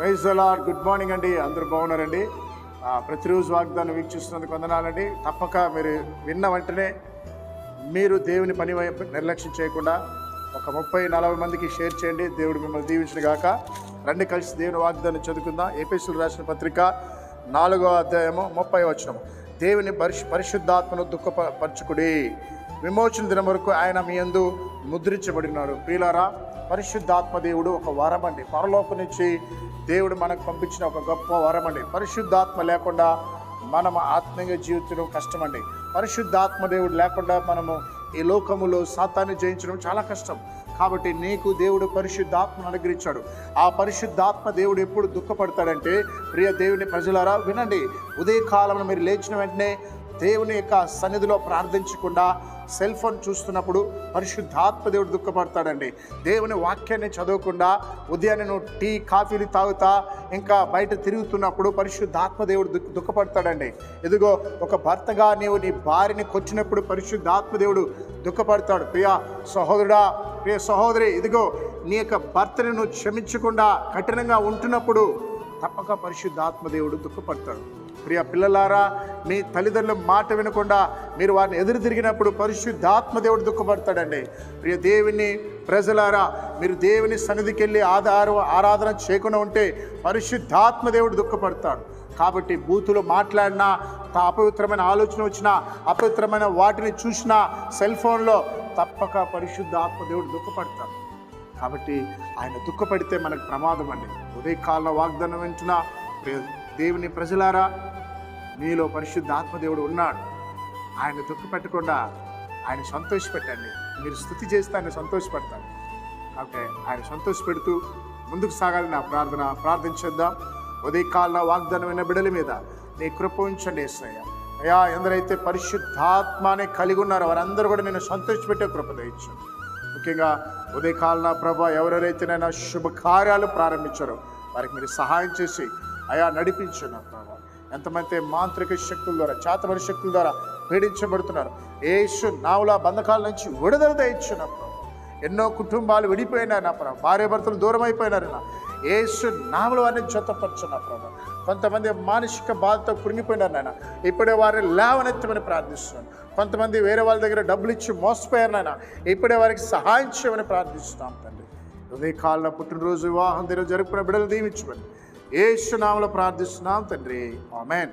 Praise అలాడ్ good morning అండి. అందరూ బాగున్నారండి. ప్రతిరోజు వాగ్దానం వీక్షిస్తున్నందుకు వందనాలండి. తప్పక మీరు విన్న వెంటనే మీరు దేవుని పని నిర్లక్ష్యం చేయకుండా ఒక ముప్పై నలభై మందికి షేర్ చేయండి. దేవుడు మిమ్మల్ని దీవించిన గాక. రండి కలిసి దేవుని వాగ్దానం చదువుకుందాం. ఏపీసీలు రాసిన పత్రిక నాలుగో అధ్యాయము ముప్పై వచనం దేవుని పరిశు పరిశుద్ధాత్మను దుఃఖపరచుకుడి. విమోచన దినం వరకు ఆయన మీ యందు ముద్రించబడినాడు. ప్రియులారా పరిశుద్ధాత్మ దేవుడు ఒక వరం అండి పరలోకం నుంచి దేవుడు మనకు పంపించిన ఒక గొప్ప వరం అండి పరిశుద్ధాత్మ లేకుండా మనం ఆత్మీయ జీవితంలో కష్టమండి. పరిశుద్ధాత్మ దేవుడు లేకుండా మనము ఈ లోకములో సాతాన్ని జయించడం చాలా కష్టం. కాబట్టి నీకు దేవుడు పరిశుద్ధాత్మను అనుగ్రహించాడు. ఆ పరిశుద్ధాత్మ దేవుడు ఎప్పుడు దుఃఖపడతాడంటే ప్రియ దేవుని ప్రజలారా వినండి. ఉదయకాలంలో మీరు లేచిన వెంటనే దేవుని యొక్క సన్నిధిలో ప్రార్థించకుండా సెల్ ఫోన్ చూస్తున్నప్పుడు పరిశుద్ధాత్మ దేవుడు దుఃఖపడతాడండి. దేవుని వాక్యాన్ని చదవకుండా ఉదయాన్నే నువ్వు టీ కాఫీలు తాగుతా ఇంకా బయట తిరుగుతున్నప్పుడు పరిశుద్ధాత్మ దేవుడు దుఃఖ దుఃఖపడతాడండి. ఇదిగో ఒక భర్తగా నీవు నీ భార్యని కొచ్చినప్పుడు పరిశుద్ధాత్మ దేవుడు దుఃఖపడతాడు. ప్రియ సహోదరుడా ప్రియ సహోదరి ఇదిగో నీ యొక్క భర్తని నువ్వు క్షమించకుండా కఠినంగా ఉంటున్నప్పుడు తప్పక పరిశుద్ధాత్మ దేవుడు దుఃఖపడతాడు. ప్రియ పిల్లలారా మీ తల్లిదండ్రుల మాట వినకుండా మీరు వారిని ఎదురు తిరిగినప్పుడు పరిశుద్ధాత్మ దేవుడు దుఃఖపడతాడండి. ప్రియ దేవుని ప్రజలారా మీరు దేవుని సన్నిధికి వెళ్ళి ఆధార ఆరాధన చేయకుండా ఉంటే పరిశుద్ధాత్మ దేవుడు దుఃఖపడతాడు. కాబట్టి బూతులు మాట్లాడినా తా- అపవిత్రమైన ఆలోచన వచ్చినా అపవిత్రమైన వాటిని చూసినా సెల్ ఫోన్లో తప్పక పరిశుద్ధ ఆత్మదేవుడు దుఃఖపడతాడు. కాబట్టి ఆయన దుఃఖపడితే మనకు ప్రమాదం అండి. ఉదయకాలంలో వాగ్దానం వింటున్నా దేవుని ప్రజలారా మీలో పరిశుద్ధాత్మ దేవుడు ఉన్నాడు. ఆయన దుఃఖపెట్టకుండా ఆయన సంతోషపెట్టండి. మీరు స్థుతి చేస్తే ఆయన సంతోషపెడతాడు కాబట్టి ఆయన సంతోషపెడుతూ ముందుకు సాగాలని నా ప్రార్థన ప్రార్థించేద్దాం ఉదయకాల వాగ్దానమైన బిడల మీద నీ కృప ఉంచండి ఏసయ్య. అయ్యా ఎందరైతే పరిశుద్ధాత్మనే కలిగి ఉన్నారో వారందరూ కూడా నేను సంతోషపెట్టే కృప దయచ్చు ముఖ్యంగా ఉదయకాలన ప్రభ ఎవరెవరైతే నైనా శుభకార్యాలు ప్రారంభించారో వారికి మీరు సహాయం చేసి అయా నడిపించిన నా ప్రభా ఎంతమంది మాంత్రిక శక్తుల ద్వారా చేతబడి శక్తుల ద్వారా పీడించబడుతున్నారు. ఏసు నావుల బంధకాల నుంచి విడుదల దయచ్చు ఎన్నో కుటుంబాలు విడిపోయినాయి నా ప్రభా. భార్య భర్తలు దూరం అయిపోయినారు నా. ఏసు నాముల వారిని జతపరచు నా ప్రభా. కొంతమంది మానసిక బాధతో కృంగిపోయినారు నాయన. ఇప్పుడే వారిని లేవనెత్తమని ప్రార్థిస్తున్నాను. కొంతమంది వేరే వాళ్ళ దగ్గర డబ్బులు ఇచ్చి మోసపోయారు నాయన. ఇప్పుడే వారికి సహాయం చేయమని ప్రార్థిస్తున్నాం తండ్రి. ఉదయకాలంలో పుట్టినరోజు వివాహం దిన జరుపుకున్న బిడ్డలు దీవించమని. ఏసునామలో ప్రార్థిస్తున్నాం తండ్రి. ఆమెన్.